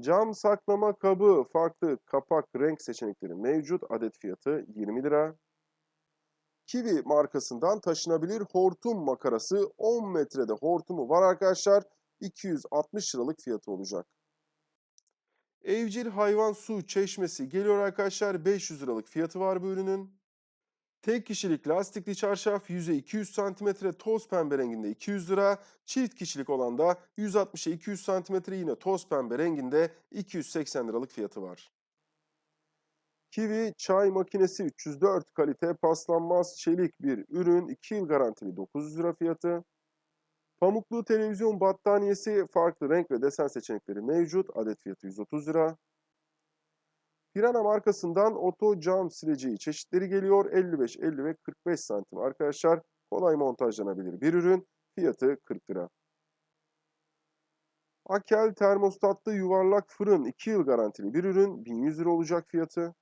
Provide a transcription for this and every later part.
Cam saklama kabı farklı kapak renk seçenekleri mevcut. Adet fiyatı 20 lira. Kiwi markasından taşınabilir hortum makarası 10 metrede hortumu var arkadaşlar. 260 liralık fiyatı olacak. Evcil hayvan su çeşmesi geliyor arkadaşlar. 500 liralık fiyatı var bu ürünün. Tek kişilik lastikli çarşaf yüzey 200 cm toz pembe renginde 200 lira. Çift kişilik olan da 160'a 200 cm yine toz pembe renginde 280 liralık fiyatı var. Kiwi çay makinesi 304 kalite paslanmaz çelik bir ürün 2 yıl garantili 900 lira fiyatı. Pamuklu televizyon battaniyesi farklı renk ve desen seçenekleri mevcut. Adet fiyatı 130 lira. Pirana markasından oto cam sileceği çeşitleri geliyor. 55, 50 ve 45 santim arkadaşlar. Kolay montajlanabilir bir ürün. Fiyatı 40 lira. Akel termostatlı yuvarlak fırın 2 yıl garantili bir ürün. 1100 lira olacak fiyatı.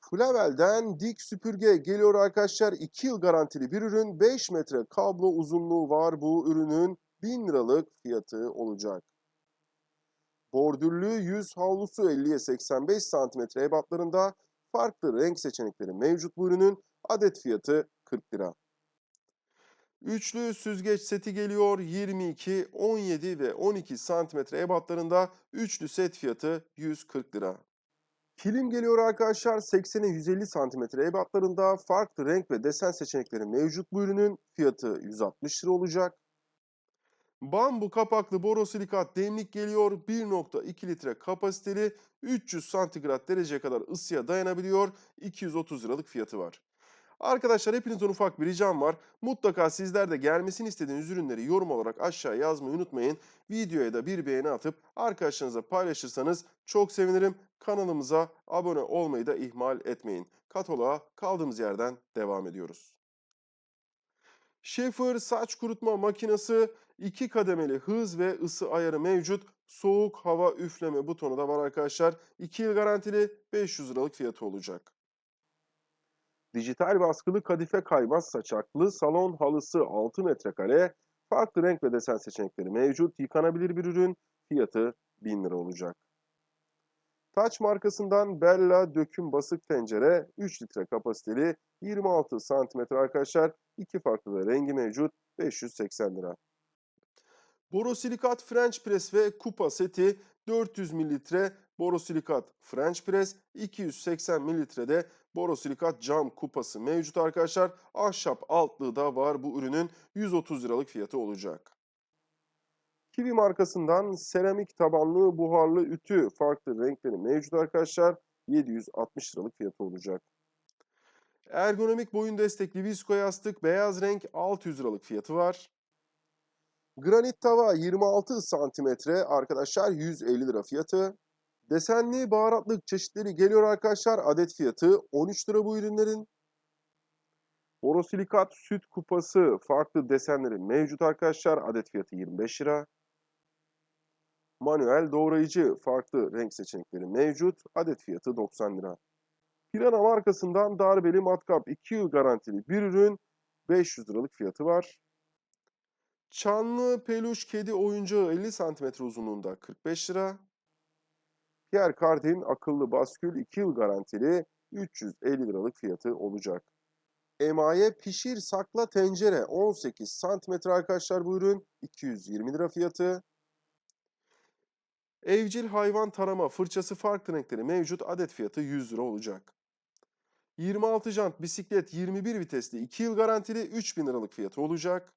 Flavel'den dik süpürge geliyor arkadaşlar. 2 yıl garantili bir ürün. 5 metre kablo uzunluğu var bu ürünün. 1000 liralık fiyatı olacak. Bordürlü yüz havlusu 50'ye 85 cm ebatlarında farklı renk seçenekleri mevcut bu ürünün. Adet fiyatı 40 lira. Üçlü süzgeç seti geliyor 22, 17 ve 12 cm ebatlarında üçlü set fiyatı 140 lira. Kilim geliyor arkadaşlar 80'e 150 cm ebatlarında farklı renk ve desen seçenekleri mevcut bu ürünün fiyatı 160 lira olacak. Bambu kapaklı borosilikat demlik geliyor 1.2 litre kapasiteli 300 santigrat dereceye kadar ısıya dayanabiliyor 230 liralık fiyatı var. Arkadaşlar hepinizden ufak bir ricam var. Mutlaka sizler de gelmesini istediğiniz ürünleri yorum olarak aşağı yazmayı unutmayın. Videoya da bir beğeni atıp arkadaşlarınızla paylaşırsanız çok sevinirim. Kanalımıza abone olmayı da ihmal etmeyin. Kataloğa kaldığımız yerden devam ediyoruz. Schaefer saç kurutma makinesi iki kademeli hız ve ısı ayarı mevcut. Soğuk hava üfleme butonu da var arkadaşlar. 2 yıl garantili 500 liralık fiyatı olacak. Dijital baskılı kadife kaymaz saçaklı salon halısı 6 metrekare. Farklı renk ve desen seçenekleri mevcut. Yıkanabilir bir ürün. Fiyatı 1000 lira olacak. Taç markasından Bella döküm basık tencere 3 litre kapasiteli 26 santimetre arkadaşlar. İki farklı da rengi mevcut 580 lira. Borosilikat French Press ve kupa seti 400 mililitre borosilikat French Press 280 mililitrede borosilikat cam kupası mevcut arkadaşlar. Ahşap altlığı da var bu ürünün 130 liralık fiyatı olacak. Kiwi markasından seramik tabanlı buharlı ütü farklı renkleri mevcut arkadaşlar. 760 liralık fiyatı olacak. Ergonomik boyun destekli visko yastık beyaz renk 600 liralık fiyatı var. Granit tava 26 santimetre arkadaşlar 150 lira fiyatı. Desenli baharatlık çeşitleri geliyor arkadaşlar. Adet fiyatı 13 lira bu ürünlerin. Borosilikat süt kupası farklı desenleri mevcut arkadaşlar. Adet fiyatı 25 lira. Manuel doğrayıcı farklı renk seçenekleri mevcut. Adet fiyatı 90 lira. Pirana markasından darbeli matkap 2 yıl garantili bir ürün 500 liralık fiyatı var. Çanlı peluş kedi oyuncağı 50 cm uzunluğunda 45 lira. Pierre Cardin akıllı baskül 2 yıl garantili 350 liralık fiyatı olacak. Emaye pişir sakla tencere 18 cm arkadaşlar bu ürün 220 lira fiyatı. Evcil hayvan tarama fırçası farklı renkleri mevcut adet fiyatı 100 lira olacak. 26 jant bisiklet 21 vitesli 2 yıl garantili 3000 liralık fiyatı olacak.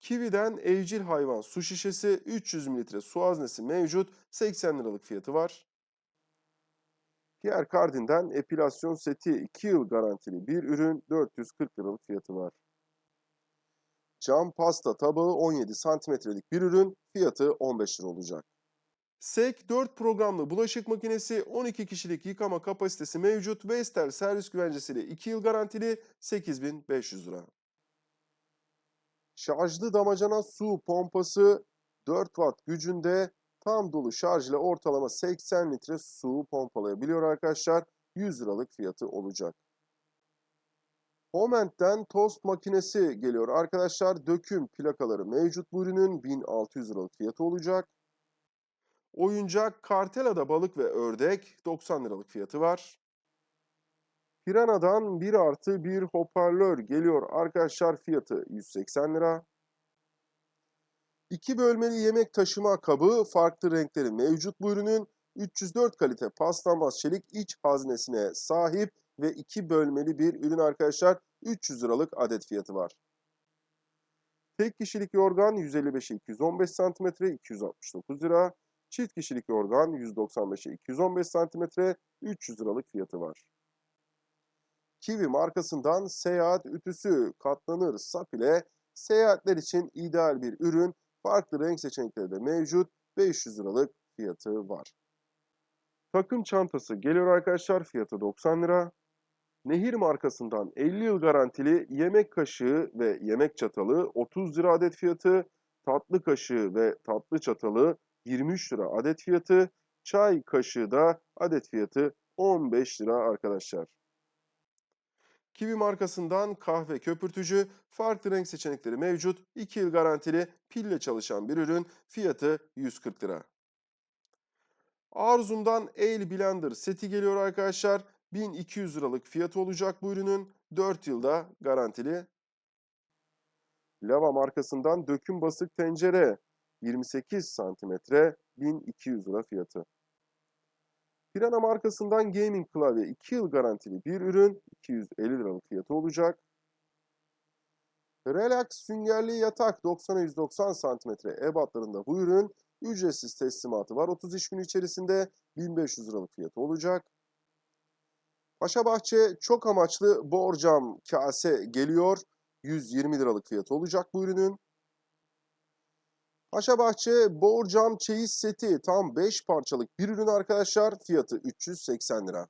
Kiwi'den evcil hayvan su şişesi 300 mililitre su haznesi mevcut 80 liralık fiyatı var. Pierre Cardin'den epilasyon seti 2 yıl garantili bir ürün 440 liralık fiyatı var. Cam pasta tabağı 17 santimetrelik bir ürün fiyatı 15 lira olacak. SEK 4 programlı bulaşık makinesi 12 kişilik yıkama kapasitesi mevcut. Vestel servis güvencesiyle 2 yıl garantili 8500 lira. Şarjlı damacana su pompası 4 watt gücünde tam dolu şarj ile ortalama 80 litre su pompalayabiliyor arkadaşlar. 100 liralık fiyatı olacak. Homent'ten tost makinesi geliyor arkadaşlar. Döküm plakaları mevcut bu ürünün 1600 liralık fiyatı olacak. Oyuncak Kartela'da balık ve ördek 90 liralık fiyatı var. Pirana'dan 1 artı 1 hoparlör geliyor arkadaşlar fiyatı 180 lira. 2 bölmeli yemek taşıma kabı farklı renkleri mevcut bu ürünün 304 kalite paslanmaz çelik iç haznesine sahip ve 2 bölmeli bir ürün arkadaşlar 300 liralık adet fiyatı var. Tek kişilik yorgan 155'e 215 cm 269 lira. Çift kişilik yorgan 195'e 215 cm 300 liralık fiyatı var. Kiwi markasından seyahat ütüsü katlanır sap ile seyahatler için ideal bir ürün. Farklı renk seçenekleri de mevcut. 500 liralık fiyatı var. Takım çantası geliyor arkadaşlar. Fiyatı 90 lira. Nehir markasından 50 yıl garantili yemek kaşığı ve yemek çatalı 30 lira adet fiyatı. Tatlı kaşığı ve tatlı çatalı 23 lira adet fiyatı. Çay kaşığı da adet fiyatı 15 lira arkadaşlar. Kiwi markasından kahve köpürtücü, farklı renk seçenekleri mevcut. 2 yıl garantili pille çalışan bir ürün. Fiyatı 140 lira. Arzum'dan El Blender seti geliyor arkadaşlar. 1200 liralık fiyatı olacak bu ürünün. 4 yılda garantili. Lava markasından döküm basık tencere 28 santimetre 1200 lira fiyatı. Pirana markasından gaming klavye 2 yıl garantili bir ürün 250 liralık fiyatı olacak. Relax süngerli yatak 90'a 190 cm ebatlarında bu ürün ücretsiz teslimatı var. 30 iş günü içerisinde 1500 liralık fiyatı olacak. Paşabahçe çok amaçlı borcam kase geliyor. 120 liralık fiyatı olacak bu ürünün. Paşabahçe borcam çeyiz seti tam 5 parçalık bir ürün arkadaşlar. Fiyatı 380 lira.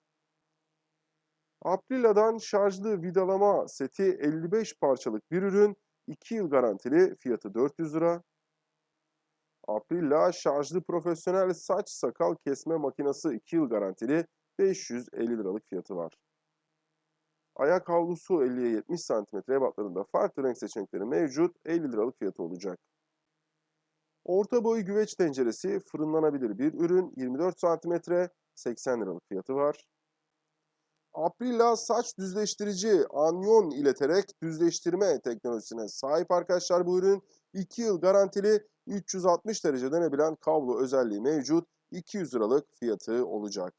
Aprila'dan şarjlı vidalama seti 55 parçalık bir ürün. 2 yıl garantili fiyatı 400 lira. Aprila şarjlı profesyonel saç sakal kesme makinesi 2 yıl garantili 550 liralık fiyatı var. Ayak havlusu 50'ye 70 cm ebatlarında farklı renk seçenekleri mevcut 50 liralık fiyatı olacak. Orta boy güveç tenceresi fırınlanabilir bir ürün 24 cm 80 liralık fiyatı var. Aprila saç düzleştirici anyon ileterek düzleştirme teknolojisine sahip arkadaşlar bu ürün. 2 yıl garantili 360 derece dönebilen kablo özelliği mevcut. 200 liralık fiyatı olacak.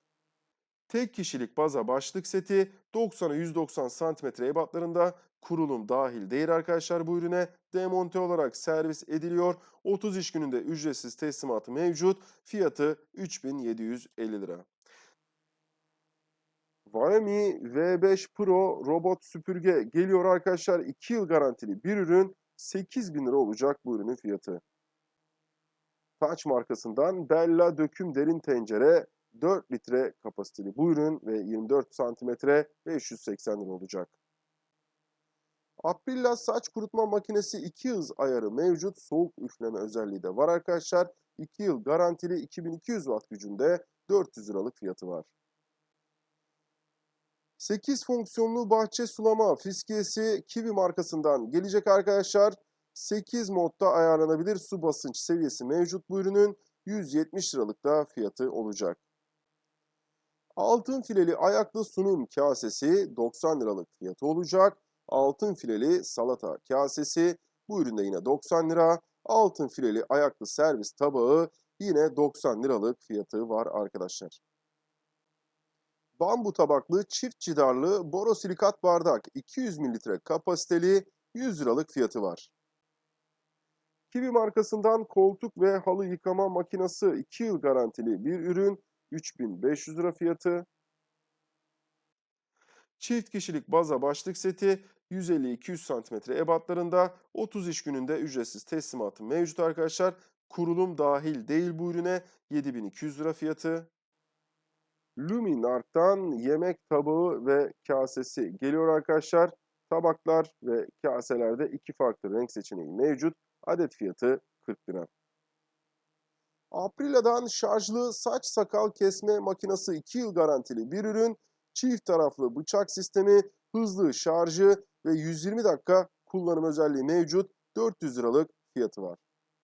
Tek kişilik baza başlık seti 90'a 190 cm ebatlarında kurulum dahil değil arkadaşlar bu ürüne. Demonte olarak servis ediliyor. 30 iş gününde ücretsiz teslimatı mevcut. Fiyatı 3750 lira. Xiaomi V5 Pro robot süpürge geliyor arkadaşlar. 2 yıl garantili bir ürün. 8000 lira olacak bu ürünün fiyatı. Taç markasından Bella döküm derin tencere 4 litre kapasiteli bu ürün ve 24 santimetre 580 lira olacak. Aprilla saç kurutma makinesi 2 hız ayarı mevcut. Soğuk üfleme özelliği de var arkadaşlar. 2 yıl garantili 2200 watt gücünde 400 liralık fiyatı var. 8 fonksiyonlu bahçe sulama fiskiyesi Kiwi markasından gelecek arkadaşlar. 8 modda ayarlanabilir su basınç seviyesi mevcut bu ürünün 170 liralık da fiyatı olacak. Altın fileli ayaklı sunum kasesi 90 liralık fiyatı olacak. Altın fileli salata kasesi bu üründe yine 90 lira. Altın fileli ayaklı servis tabağı yine 90 liralık fiyatı var arkadaşlar. Bambu tabaklı çift cidarlı borosilikat bardak 200 mililitre kapasiteli 100 liralık fiyatı var. Kiwi markasından koltuk ve halı yıkama makinesi 2 yıl garantili bir ürün 3500 lira fiyatı. Çift kişilik baza başlık seti 150-200 cm ebatlarında 30 iş gününde ücretsiz teslimatı mevcut arkadaşlar. Kurulum dahil değil bu ürüne 7200 lira fiyatı. Luminark'tan yemek tabağı ve kasesi geliyor arkadaşlar. Tabaklar ve kaselerde iki farklı renk seçeneği mevcut. Adet fiyatı 40 lira. Aprila'dan şarjlı saç sakal kesme makinesi 2 yıl garantili bir ürün. Çift taraflı bıçak sistemi, hızlı şarjı ve 120 dakika kullanım özelliği mevcut. 400 liralık fiyatı var.